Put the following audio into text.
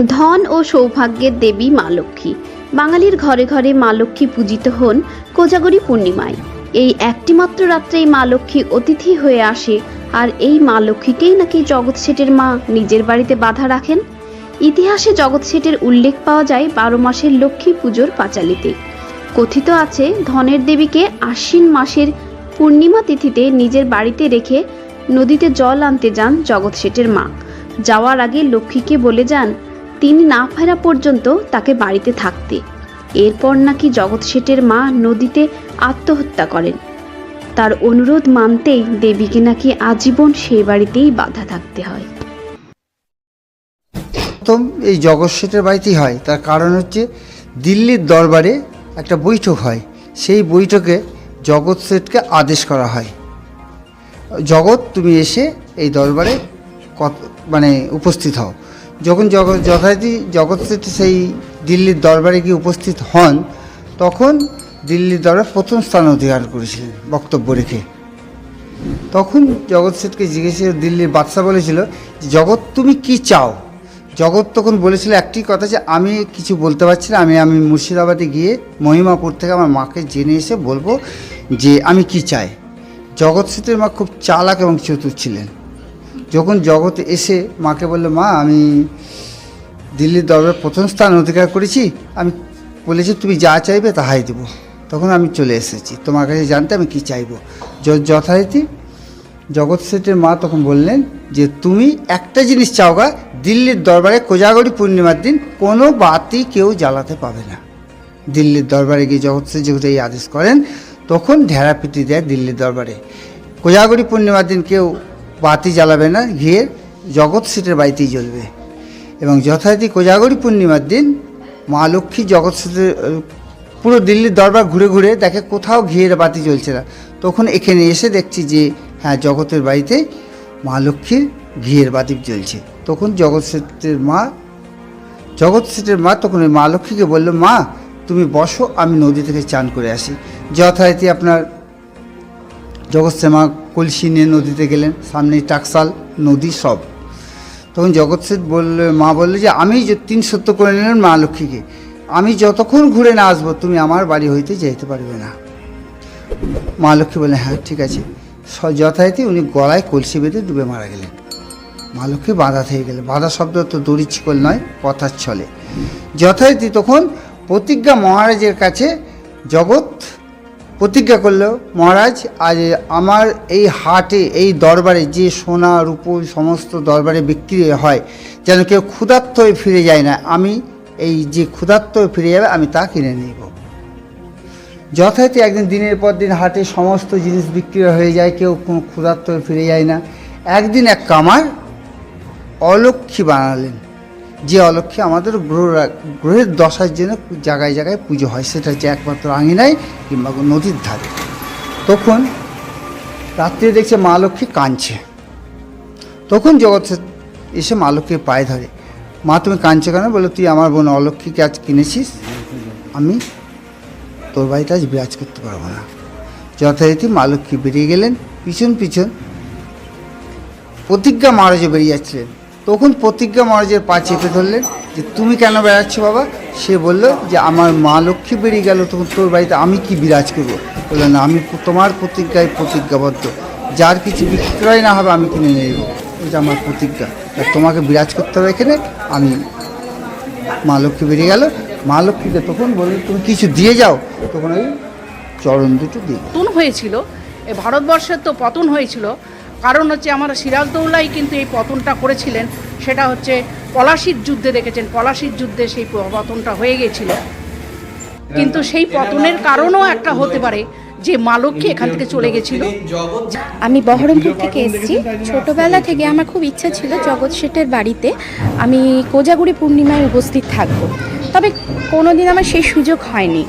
ধন ও সৌভাগ্যের দেবী মা লক্ষ্মী। বাঙালির ঘরে ঘরে মা লক্ষ্মী পূজিত হন কোজাগরী পূর্ণিমায়। এই একটিমাত্র রাত্রেই মা লক্ষ্মী অতিথি হয়ে আসে, আর এই মা লক্ষ্মীকেই নাকি জগৎ শেঠের মা নিজের বাড়িতে বাধা রাখেন? ইতিহাসে জগৎ শেঠের উল্লেখ পাওয়া যায় বারো মাসের লক্ষ্মী পুজোর পাঁচালিতে। কথিত আছে, ধনের দেবীকে আশ্বিন মাসের পূর্ণিমা তিথিতে নিজের বাড়িতে রেখে নদীতে জল আনতে যান জগৎ শেঠের মা। যাওয়ার আগে লক্ষ্মীকে বলে যান তিনি না ফেরা পর্যন্ত তাকে বাড়িতে থাকতে। এরপর নাকি জগৎ শেঠের মা নদীতে আত্মহত্যা করেন। তার অনুরোধ মানতেই দেবীকে নাকি আজীবন সে বাড়িতেই বাধা থাকতে হয়। প্রথম এই জগৎ শেঠের বাড়িতেই হয়। তার কারণ হচ্ছে দিল্লির দরবারে একটা বৈঠক হয়। সেই বৈঠকে জগৎ শেঠকে আদেশ করা হয়। জগৎ, তুমি এসে এই দরবারে কত মানে উপস্থিত হও। যখন জগৎ যথারীতি জগৎ শেঠ সেই দিল্লির দরবারে গিয়ে উপস্থিত হন, তখন দিল্লির দরবার প্রথম স্থান অধিকার করেছিলেন বক্তব্য রেখে। তখন জগৎ শেঠকে জিজ্ঞেস দিল্লির বাদশাহ বলেছিল, জগৎ তুমি কি চাও? জগৎ তখন বলেছিল একটি কথা যে, আমি কিছু বলতে পারছি না, আমি আমি মুর্শিদাবাদে গিয়ে মহিমাপুর থেকে আমার মাকে জেনে এসে বলব যে, আমি কি চাই। জগৎ শেঠের মা খুব চালাক এবং চতুর ছিলেন। যখন জগৎ এসে মাকে বলল, মা, আমি দিল্লির দরবারে প্রথম স্থান অধিকার করেছি, আমি বলেছি, তুমি যা চাইবে তাহাই দেবো। তখন আমি চলে এসেছি। তোমার কাছে জানতে আমি কি চাইব? যথারীতি জগৎ শেঠের মা তখন বললেন যে, তুমি একটা জিনিস চাওগা দিল্লির দরবারে কোজাগরী পূর্ণিমার দিন কোনো বাতি কেউ জ্বালাতে পাবে না। দিল্লির দরবারে গিয়ে জগৎ শেঠ যেহেতু এই আদেশ করেন, তখন ঢেরাপিটি দেয় দিল্লির দরবারে। কোজাগরী পূর্ণিমার দিন কেউ বাতি জ্বালাবে না গিয়ে জগৎ শেঠের বাড়িতেই জ্বলবে। এবং যথারীতি কোজাগরী পূর্ণিমার দিন মা লক্ষ্মী জগৎ আহ, পুরো দিল্লির দরবার ঘুরে ঘুরে দেখে কোথাও ঘিয়ের বাতি জ্বলছে না। তখন এখানে এসে দেখছি যে হ্যাঁ জগতের বাড়িতে মা লক্ষ্মীর ঘিয়ের বাতি জ্বলছে। তখন জগৎ শেঠের মা জগৎ শেঠের মা তখন ওই মা লক্ষ্মীকে বলল মা তুমি বসো আমি নদী থেকে চান করে আসি। যথারীতি আপনার জগৎ শ্যামা কলসি নিয়ে নদীতে গেলেন, সামনে টাকসাল নদী সব। তখন জগৎ শেঠ বললে, মা বলল যে, আমি তিন সত্য করে নিলেন মা লক্ষ্মীকে, আমি যতক্ষণ ঘুরে না আসব, তুমি আমার বাড়ি হইতে যেতে পারবে না। মা লক্ষ্মী বললেন হ্যাঁ ঠিক আছে। যথারীতি উনি গলায় কলসি বেঁধে ডুবে মারা গেলেন। মা লক্ষ্মী বাধা থেকে গেলেন। বাধা শব্দ তো দড়ি ছিকল নয়, কথার ছলে। যথারীতি তখন প্রতিজ্ঞা মহারাজের কাছে জগৎ প্রতিজ্ঞা করল, মহারাজ, আজ আমার এই হাটে, এই দরবারে যে সোনা রূপো সমস্ত দরবারে বিক্রি হয়, যেন কেউ ক্ষুধার্ত হয়ে ফিরে যায় না, আমি এই যে ক্ষুধার্ত হয়ে ফিরে যাবে, আমি তা কিনে নেব। যথারীতি একদিন দিনের পর দিন হাটে সমস্ত জিনিস বিক্রি হয়ে যায়, কেউ কোনো ক্ষুধার্ত হয়ে ফিরে যায় না। একদিন এক কামার অলক্ষী বানালেন। যে অলক্ষী আমাদের গ্রহ গ্রহের দশার জন্য জায়গায় জায়গায় পুজো হয়, সেটা হচ্ছে একমাত্র আঙিনায় কিংবা নদীর ধারে। তখন রাত্রে দেখছে মা লক্ষ্মী কাঁদছে। তখন জগৎ এসে মা লক্ষ্মীর পায়ে ধরে। মা তুমি কাঁদছে কেন? বলো, তুই আমার বোন অলক্ষ্মীকে আজ কিনেছিস, আমি তোর বাড়িতে আজ বিরাজ করতে পারব না। যথারীতি মা লক্ষ্মী বেরিয়ে গেলেন। পিছন পিছন প্রতিজ্ঞা মহারাজও বেরিয়ে যাচ্ছিলেন। তখন প্রতিজ্ঞা মহারাজের পা চেপে ধরলেন যে, তুমি কেন বেড়াচ্ছ বাবা? সে বলল যে, আমার মা লক্ষ্মী বেরিয়ে গেল তখন তোর বাড়িতে, আমি কি বিরাজ করব? বলল না, আমি তোমার প্রতিজ্ঞায় প্রতিজ্ঞাবদ্ধ। যার কিছু বিক্রয় না হবে, আমি কিনে নেব। এটা আমার প্রতিজ্ঞা। আর তোমাকে বিরাজ করতে হবে এখানে। আমি মা লক্ষ্মী বেরিয়ে গেল। মা লক্ষ্মীকে তখন বলল তুমি কিছু দিয়ে যাও। তখন ওই চরণ দুটো দিই পতন হয়েছিল। এ ভারতবর্ষের তো পতন হয়েছিল। কারণ হচ্ছে আমার সিরাজদৌল্লাই কিন্তু এই পতনটা করেছিলেন, সেটা হচ্ছে পলাশির যুদ্ধে দেখেছেন, পলাশির যুদ্ধে সেই পতনটা হয়ে গেছিল। কিন্তু সেই পতনের কারণও একটা হতে পারে, যে মা এখান থেকে চলে গেছিল। আমি বহরমপুর থেকে এসেছি। ছোটবেলা থেকে আমার খুব ইচ্ছা ছিল জগৎ শেঠের বাড়িতে আমি কোজাগুড়ি পূর্ণিমায় উপস্থিত থাকব। তবে কোনোদিন আমার সেই সুযোগ হয়নি।